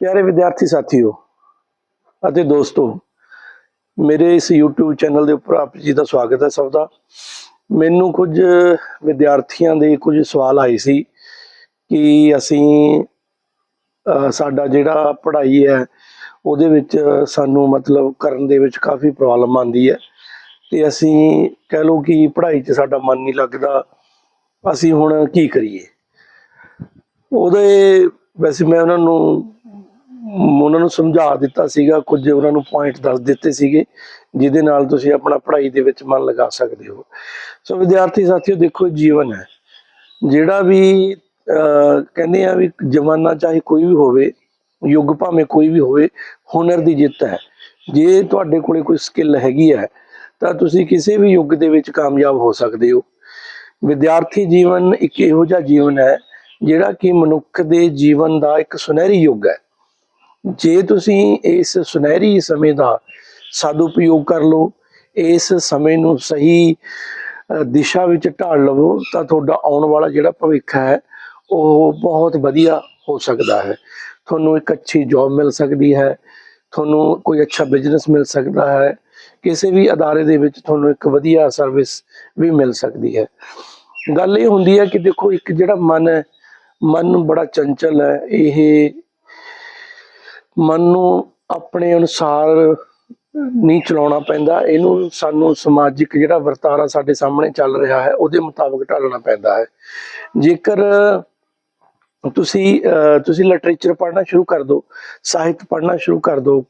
ਪਿਆਰੇ ਵਿਦਿਆਰਥੀ ਸਾਥੀਓ ਅਤੇ ਦੋਸਤੋ, ਮੇਰੇ ਇਸ YouTube ਚੈਨਲ ਦੇ ਉੱਪਰ ਆਪ ਜੀ ਦਾ ਸਵਾਗਤ ਹੈ ਸਭ ਦਾ। ਮੈਨੂੰ ਕੁਝ ਵਿਦਿਆਰਥੀਆਂ ਦੇ ਕੁਝ ਸਵਾਲ ਆਏ ਸੀ ਕਿ ਅਸੀਂ ਸਾਡਾ ਜਿਹੜਾ ਪੜ੍ਹਾਈ ਹੈ, ਉਹਦੇ ਵਿੱਚ ਸਾਨੂੰ ਮਤਲਬ ਕਰਨ ਦੇ ਵਿੱਚ ਕਾਫੀ ਪ੍ਰੋਬਲਮ ਆਉਂਦੀ ਹੈ। ਤੇ ਅਸੀਂ ਕਹਿ ਲਓ ਕਿ ਪੜ੍ਹਾਈ 'ਚ ਸਾਡਾ ਮਨ ਨਹੀਂ ਲੱਗਦਾ, ਅਸੀਂ ਹੁਣ ਕੀ ਕਰੀਏ? ਉਹਦੇ, ਵੈਸੇ ਮੈਂ ਉਹਨਾਂ ਨੂੰ ਉਹਨਾਂ ਨੂੰ ਸਮਝਾ ਦਿੱਤਾ ਸੀਗਾ ਕੁਝ ਉਹਨਾਂ ਨੂੰ ਪੁਆਇੰਟ ਦੱਸ ਦਿੱਤੇ ਸੀਗੇ ਜਿਹਦੇ ਨਾਲ ਤੁਸੀਂ ਆਪਣਾ ਪੜ੍ਹਾਈ ਦੇ ਵਿੱਚ ਮਨ ਲਗਾ ਸਕਦੇ ਹੋ। ਸੋ ਵਿਦਿਆਰਥੀ ਸਾਥੀਓ ਦੇਖੋ ਜੀਵਨ ਹੈ। ਜਿਹੜਾ ਵੀ ਅਹ, ਕਹਿੰਦੇ ਆ ਵੀ ਜਮਾਨਾ ਚਾਹੇ ਕੋਈ ਵੀ ਹੋਵੇ ਯੁੱਗ ਭਾਵੇਂ ਕੋਈ ਵੀ ਹੋਵੇ ਹੁਨਰ ਦੀ ਜਿੱਤ ਹੈ। ਜੇ ਤੁਹਾਡੇ ਕੋਲੇ ਕੋਈ ਸਕਿੱਲ ਹੈਗੀ ਹੈ ਤਾਂ ਤੁਸੀਂ ਕਿਸੇ ਵੀ ਯੁੱਗ ਦੇ ਵਿੱਚ ਕਾਮਯਾਬ ਹੋ ਸਕਦੇ ਹੋ। ਵਿਦਿਆਰਥੀ ਜੀਵਨ ਇੱਕ ਇਹੋ ਜਿਹਾ ਜੀਵਨ ਹੈ ਜਿਹੜਾ ਕਿ ਮਨੁੱਖ ਦੇ ਜੀਵਨ ਦਾ ਇੱਕ ਸੁਨਹਿਰੀ ਯੁੱਗ ਹੈ। ਜੇ ਤੁਸੀਂ ਇਸ ਸੁਨਹਿਰੀ ਸਮੇਂ ਦਾ ਸਦਉਪਯੋਗ ਕਰ ਲਓ, ਇਸ ਸਮੇਂ ਨੂੰ ਸਹੀ ਦਿਸ਼ਾ ਵਿੱਚ ਢਾਲ ਲਵੋ, ਤਾਂ ਤੁਹਾਡਾ ਆਉਣ ਵਾਲਾ ਜਿਹੜਾ ਭਵਿੱਖ ਹੈ, ਉਹ ਬਹੁਤ ਵਧੀਆ ਹੋ ਸਕਦਾ ਹੈ। ਤੁਹਾਨੂੰ ਇੱਕ ਅੱਛੀ ਜੌਬ ਮਿਲ ਸਕਦੀ ਹੈ, ਤੁਹਾਨੂੰ ਕੋਈ ਅੱਛਾ ਬਿਜ਼ਨਸ ਮਿਲ ਸਕਦਾ ਹੈ, ਕਿਸੇ ਵੀ ਅਦਾਰੇ ਦੇ ਵਿੱਚ ਤੁਹਾਨੂੰ ਇੱਕ ਵਧੀਆ ਸਰਵਿਸ ਵੀ ਮਿਲ ਸਕਦੀ ਹੈ। ਗੱਲ ਇਹ ਹੁੰਦੀ ਹੈ ਕਿ ਦੇਖੋ, ਇੱਕ ਜਿਹੜਾ ਮਨ ਹੈ, ਮਨ ਬੜਾ ਚੰਚਲ ਹੈ, ਇਹ ਮਨ ਨੂੰ ਆਪਣੇ ਅਨੁਸਾਰ ਨਹੀਂ ਚਲਾਉਣਾ ਪੈਂਦਾ। ਇਹਨੂੰ ਸਾਨੂੰ ਸਮਾਜਿਕ ਜਿਹੜਾ ਵਰਤਾਰਾ ਸਾਡੇ ਸਾਹਮਣੇ ਚੱਲ ਰਿਹਾ ਹੈ, ਉਹਦੇ ਮੁਤਾਬਕ ਢਾਲਣਾ ਪੈਂਦਾ ਹੈ। ਜੇਕਰ ਤੁਸੀਂ ਤੁਸੀਂ ਲਿਟਰੇਚਰ ਪੜ੍ਹਨਾ ਸ਼ੁਰੂ ਕਰ ਦਿਓ, ਸਾਹਿਤ ਪੜ੍ਹਨਾ ਸ਼ੁਰੂ ਕਰ ਦਿਓ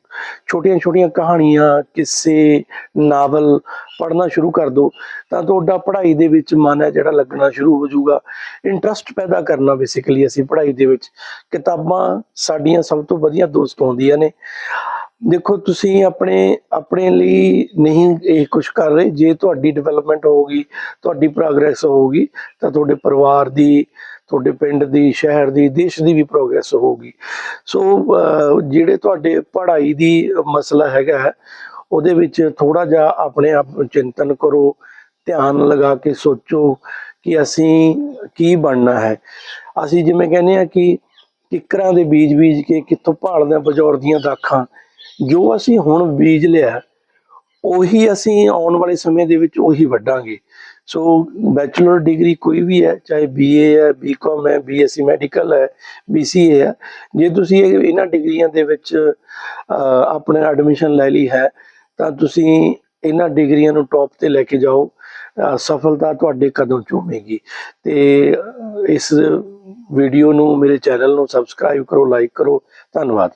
ਛੋਟੀਆਂ-ਛੋਟੀਆਂ ਕਹਾਣੀਆਂ, ਕਿੱਸੇ, ਨਾਵਲ ਪੜ੍ਹਨਾ ਸ਼ੁਰੂ ਕਰ ਦਿਓ, ਤਾਂ ਤੁਹਾਡਾ ਪੜ੍ਹਾਈ ਦੇ ਵਿੱਚ ਮਨ ਹੈ ਜਿਹੜਾ ਲੱਗਣਾ ਸ਼ੁਰੂ ਹੋ ਜਾਊਗਾ। ਇੰਟਰਸਟ ਪੈਦਾ ਕਰਨਾ ਬੇਸਿਕਲੀ ਅਸੀਂ ਪੜ੍ਹਾਈ ਦੇ ਵਿੱਚ। ਕਿਤਾਬਾਂ ਸਾਡੀਆਂ ਸਭ ਤੋਂ ਵਧੀਆ ਦੋਸਤ ਹੁੰਦੀਆਂ ਨੇ। ਦੇਖੋ, ਤੁਸੀਂ ਆਪਣੇ ਆਪਣੇ ਲਈ ਨਹੀਂ ਇਹ ਕੁਝ ਕਰ ਰਹੇ। ਜੇ ਤੁਹਾਡੀ ਡਿਵੈਲਪਮੈਂਟ ਹੋਊਗੀ ਤੁਹਾਡੀ ਪ੍ਰੋਗਰੈਸ ਹੋਊਗੀ ਤਾਂ ਤੁਹਾਡੇ ਪਰਿਵਾਰ ਦੀ ਤੁਹਾਡੇ ਪਿੰਡ ਦੀ ਸ਼ਹਿਰ ਦੀ ਦੇਸ਼ ਦੀ ਵੀ ਪ੍ਰੋਗਰੈਸ ਹੋਊਗੀ। ਸੋ ਜਿਹੜੇ ਤੁਹਾਡੇ ਪੜ੍ਹਾਈ ਦੀ ਮਸਲਾ ਹੈਗਾ ਹੈ, ਉਹਦੇ ਵਿੱਚ ਥੋੜਾ ਜਿਹਾ ਆਪਣੇ ਆਪ ਨੂੰ ਚਿੰਤਨ ਕਰੋ ਧਿਆਨ ਲਗਾ ਕੇ ਸੋਚੋ ਕਿ ਅਸੀਂ ਕੀ ਬਣਨਾ ਹੈ। ਅਸੀਂ ਜਿਵੇਂ ਕਹਿੰਦੇ ਆ ਕਿ ਕਿੱਕਰਾਂ ਦੇ ਬੀਜ ਬੀਜ ਕੇ ਕਿੱਥੋਂ ਭਾਲਦੇ ਹਾਂ ਬਜੌਰ ਦੀਆਂ ਦਾਖਾਂ ਜੋ ਅਸੀਂ ਹੁਣ ਬੀਜ ਲਿਆ ਉਹੀ ਅਸੀਂ ਆਉਣ ਵਾਲੇ ਸਮੇਂ ਦੇ ਵਿੱਚ ਉਹੀ ਵੱਢਾਂਗੇ। ਸੋ ਬੈਚਲਰ ਡਿਗਰੀ ਕੋਈ ਵੀ ਹੈ, ਚਾਹੇ ਬੀਏ ਹੈ ਬੀਕਾਮ ਹੈ ਬੀਐਸਸੀ ਮੈਡੀਕਲ ਹੈ ਬੀਸੀਏ ਹੈ, ਜੇ ਤੁਸੀਂ ਇਹ- ਇਹਨਾਂ ਡਿਗਰੀਆਂ ਦੇ ਵਿੱਚ ਆਪਣੇ ਐਡਮਿਸ਼ਨ ਲੈ ਲਈ ਹੈ, ਤਾਂ ਤੁਸੀਂ ਇਹਨਾਂ ਡਿਗਰੀਆਂ ਨੂੰ ਟੌਪ ਤੇ ਲੈ ਕੇ ਜਾਓ ਸਫਲਤਾ ਤੁਹਾਡੇ ਕਦਮ ਚੂਮੇਗੀ। ਤੇ ਇਸ ਵੀਡੀਓ ਨੂੰ ਮੇਰੇ ਚੈਨਲ ਨੂੰ ਸਬਸਕ੍ਰਾਈਬ ਕਰੋ ਲਾਈਕ ਕਰੋ, ਧੰਨਵਾਦ।